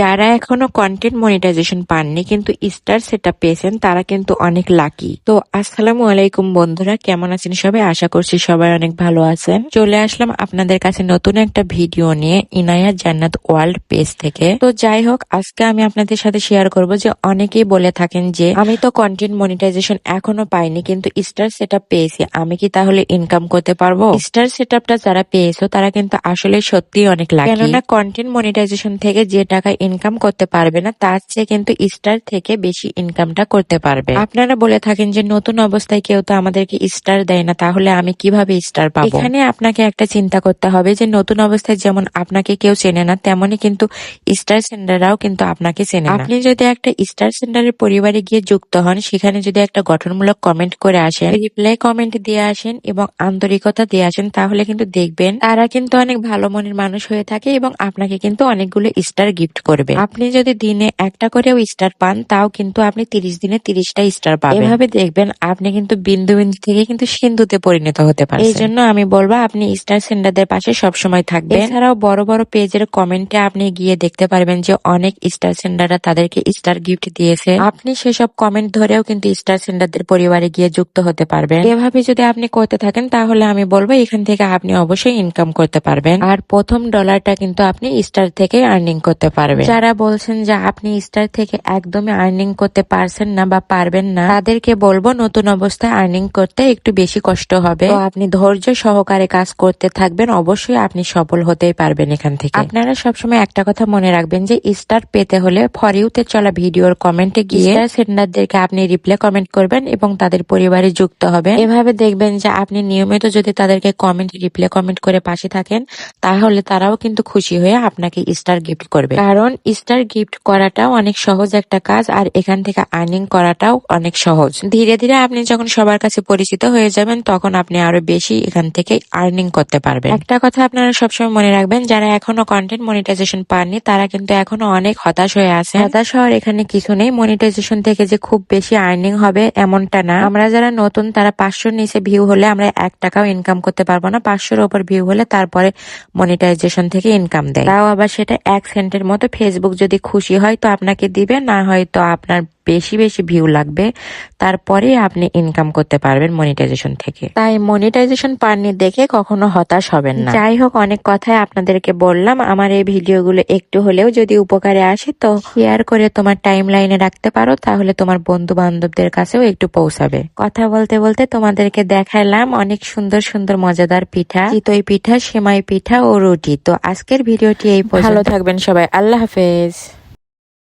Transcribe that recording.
যারা এখনও content monetization পাননি, কিন্তু স্টার সেটা পেয়েছেন, তারা কিন্তু অনেক লাকি তো আসসালামু আলাইকুম বন্ধুরা, কেমন আছেন সবাই? আশা করছি সবাই অনেক ভালো আছেন। চলে আসলাম আপনাদের কাছে নতুন একটা ভিডিও নিয়ে, ইনায়া জান্নাত ওয়ার্ল্ড পেজ থেকে। তো যাই হোক, আজকে আমি আপনাদের সাথে শেয়ার করব যে অনেকেই বলে থাকেন যে, আমি তো কন্টেন্ট মনিটাইজেশন এখনও পাইনি, কিন্তু স্টার সেটআপ পেয়েছি, আমি কি তাহলে ইনকাম করতে পারব? স্টার সেটআপটা যারা পেয়েছ, তারা কিন্তু আসলে সত্যি অনেক লাকি কেননা কন্টেন্ট মনিটাইজেশন থেকে যে টাকা ইনকাম করতে পারবে না, তার চেয়ে কিন্তু স্টার থেকে বেশি ইনকামটা করতে পারবে। আপনারা বলে থাকেন যে নতুন অবস্থায় কেউ তো আমাদেরকে স্টার দেয় না, তাহলে আমি কীভাবে স্টার পাবো? এখানে আপনাকে একটা চিন্তা করতে হবে যে নতুন অবস্থায় যেমন আপনাকে কেউ চেনে না তেমনই কিন্তু স্টার সেন্টাররাও কিন্তু আপনাকে চেনে আপনি যদি একটা স্টার সেন্টারের পরিবারে গিয়ে যুক্ত হন, সেখানে যদি একটা গঠনমূলক কমেন্ট করে আসেন রিপ্লাই কমেন্ট দিয়ে আসেন এবং আন্তরিকতা দিয়ে আসেন, তাহলে কিন্তু দেখবেন তারা কিন্তু অনেক ভালো মনের মানুষ হয়ে থাকে এবং আপনাকে কিন্তু অনেকগুলো স্টার গিফট করবে। আপনি যদি দিনে একটা করেও স্টার পান তাও কিন্তু আপনি তিরিশ দিনে তিরিশটা স্টার পাবেন। এভাবে দেখবেন আপনি কিন্তু বিন্দু বিন্দু থেকে কিন্তু সিন্ধুতে পরিণত হতে পারেন এই জন্য আমি বলব আপনি স্টার সেন্টারদের পাশে সবসময় থাকবেন। এছাড়াও বড় বড় পেজের কমেন্টে আপনি গিয়ে দেখতে পারবেন যে অনেক স্টার সেন্টাররা তাদেরকে স্টার গিফট দিয়েছে। আপনি সেসব কমেন্ট ধরেও কিন্তু স্টার সেন্টারদের পরিবারে গিয়ে যুক্ত হতে পারবেন। এভাবে যদি আপনি করতে থাকেন তাহলে আমি বলব এখান থেকে আপনি অবশ্যই ইনকাম করতে পারবেন। আর প্রথম ডলারটা কিন্তু আপনি স্টার থেকে আর্নিং করতে পারবেন। যারা বলছেন যে আপনি স্টার থেকে একদমই আর্নিং করতে পারছেন না বা পারবেন না তাদেরকে বলব নতুন অবস্থায় আর্নিং করতে একটু বেশি কষ্ট হবে। তো আপনি ধৈর্য সহকারে কাজ করতে থাকবেন অবশ্যই আপনি সফল হতেই পারবেন এখান থেকে। আপনারা সবসময় একটা কথা মনে রাখবেন যে স্টার পেতে হলে ফরিউতে চলা ভিডিওর কমেন্টে গিয়ে স্টার সেন্ডারদেরকে আপনি রিপ্লাই কমেন্ট করবেন এবং তাদের পরিবারে যুক্ত হবেন। এভাবে দেখবেন যে আপনি নিয়মিত যদি তাদেরকে কমেন্ট রিপ্লাই কমেন্ট করে পাশে থাকেন তাহলে তারাও কিন্তু খুশি হয়ে আপনাকে স্টার গিফট করবে। কারণ স্টার গিফট করাটাও অনেক সহজ একটা কাজ, আর এখান থেকে আর্নিং করাটাও অনেক সহজ। ধীরে ধীরে আপনি যখন সবার কাছে পরিচিত হয়ে যাবেন, তখন আপনি আরও বেশি এখান থেকে আর্নিং করতে পারবেন। একটা কথা আপনারা সবসময় মনে রাখবেন, যারা এখনও কন্টেন্ট মনিটাইজেশন পাননি, তারা কিন্তু এখনও অনেক হতাশ হয়ে আছে হতাশ হওয়ার এখানে কিছু নেই মনিটাইজেশন থেকে যে খুব বেশি আর্নিং হবে এমনটা না। আমরা যারা নতুন, তারা পাঁচশোর নিচে ভিউ হলে আমরা এক টাকাও ইনকাম করতে পারব না, পাঁচশোর ওপর ভিউ হলে তারপরে মনিটাইজেশন থেকে ইনকাম দেয়। তাও আবার সেটা এক সেন্টের মতো ফেসবুক যদি খুশি হয় তো আপনাকে দিবে না হয়তো আপনার বেশি বেশি ভিউ লাগবে। তারপরে আপনি ইনকাম করতে পারবেন মনিটাইজেশন থেকে। তাই মনিটাইজেশন পাননি দেখে কখনো হতাশ হবেন না। যাই হোক অনেক কথাই আপনাদেরকে বললাম। আমার এই ভিডিওগুলো একটু হলেও যদি উপকারে আসে তো শেয়ার করে তোমার টাইম লাইনে রাখতে পারো। তাহলে তোমার বন্ধু বান্ধবদের কাছেও একটু পৌঁছাবে। কথা বলতে বলতে তোমাদেরকে দেখালাম অনেক সুন্দর সুন্দর মজাদার পিঠা। চিতই পিঠা সেমাই পিঠা ও রুটি। তো আজকের ভিডিওটি এই ভালো থাকবেন সবাই। আল্লাহ হাফেজ।